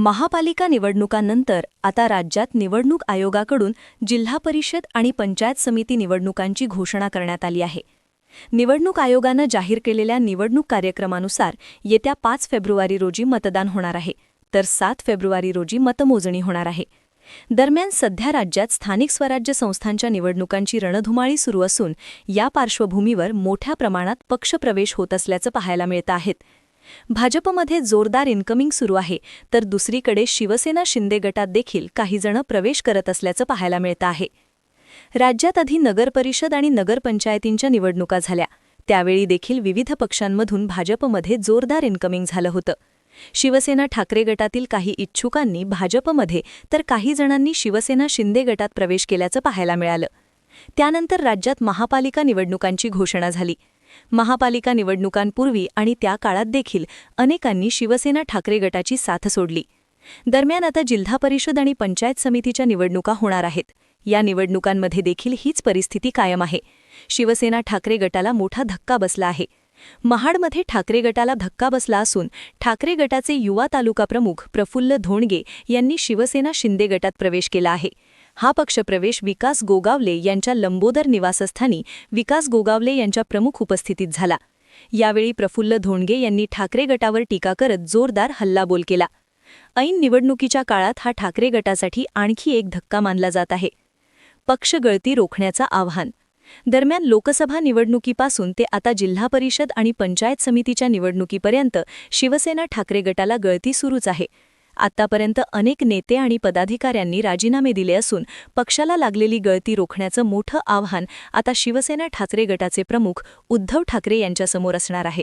महापालिका निवडणुकांनंतर आता राज्यात निवडणूक आयोगाकडून जिल्हा परिषद आणि पंचायत समिती निवडणुकांची घोषणा करण्यात आली आहे. निवडणूक आयोगानं जाहीर केलेल्या निवडणूक कार्यक्रमानुसार येत्या पाच फेब्रुवारी रोजी मतदान होणार आहे तर सात फेब्रुवारी रोजी मतमोजणी होणार आहे. दरम्यान सध्या राज्यात स्थानिक स्वराज्य संस्थांच्या निवडणुकांची रणधुमाळी सुरू असून या पार्श्वभूमीवर मोठ्या प्रमाणात पक्षप्रवेश होत असल्याचं पाहायला मिळतं आहेत. भाजपमध्ये जोरदार इन्कमिंग सुरू आहे तर दुसरीकडे शिवसेना शिंदे गटात देखील काहीजणं प्रवेश करत असल्याचं पाहायला मिळतं आहे. राज्यात आधी नगरपरिषद आणि नगरपंचायतींच्या निवडणुका झाल्या. त्यावेळी देखील विविध पक्षांमधून भाजपमध्ये जोरदार इन्कमिंग झालं होतं. शिवसेना ठाकरे गटातील काही इच्छुकांनी भाजपमध्ये तर काही जणांनी शिवसेना शिंदे गटात प्रवेश केल्याचं पाहायला मिळालं. त्यानंतर राज्यात महापालिका निवडणुकांची घोषणा झाली. महापालिका निवडणुकांपूर्वी आणि त्या काळात देखील अनेकांनी शिवसेना ठाकरे गटाची साथ सोडली. दरम्यान आता जिल्हा परिषद आणि पंचायत समितीच्या निवडणुका होणार आहेत. या निवडणुकांमध्ये देखील हीच परिस्थिती कायम आहे. शिवसेना ठाकरे गटाला मोठा धक्का बसला आहे. महाडमध्ये ठाकरे गटाला धक्का बसला असून ठाकरे गटाचे युवा तालुका प्रमुख प्रफुल्ल धोंडगे यांनी शिवसेना शिंदे गटात प्रवेश केला आहे. हा पक्षप्रवेश विकास गोगावले यांच्या लंबोदर निवासस्थानी विकास गोगावले यांच्या प्रमुख उपस्थितीत झाला. यावेळी प्रफुल्ल धोंडगे यांनी ठाकरे गटावर टीका करत जोरदार हल्लाबोल केला. ऐन निवडणुकीच्या काळात हा ठाकरे गटासाठी आणखी एक धक्का मानला जात आहे. पक्ष गळती रोखण्याचं आव्हान. दरम्यान लोकसभा निवडणुकीपासून ते आता जिल्हा परिषद आणि पंचायत समितीच्या निवडणुकीपर्यंत शिवसेना ठाकरे गटाला गळती सुरूच आहे. आतापर्यंत अनेक नेते आणि पदाधिकाऱ्यांनी राजीनामे दिले असून पक्षाला लागलेली गळती रोखण्याचं मोठं आव्हान आता शिवसेना ठाकरे गटाचे प्रमुख उद्धव ठाकरे यांच्यासमोर असणार आहे.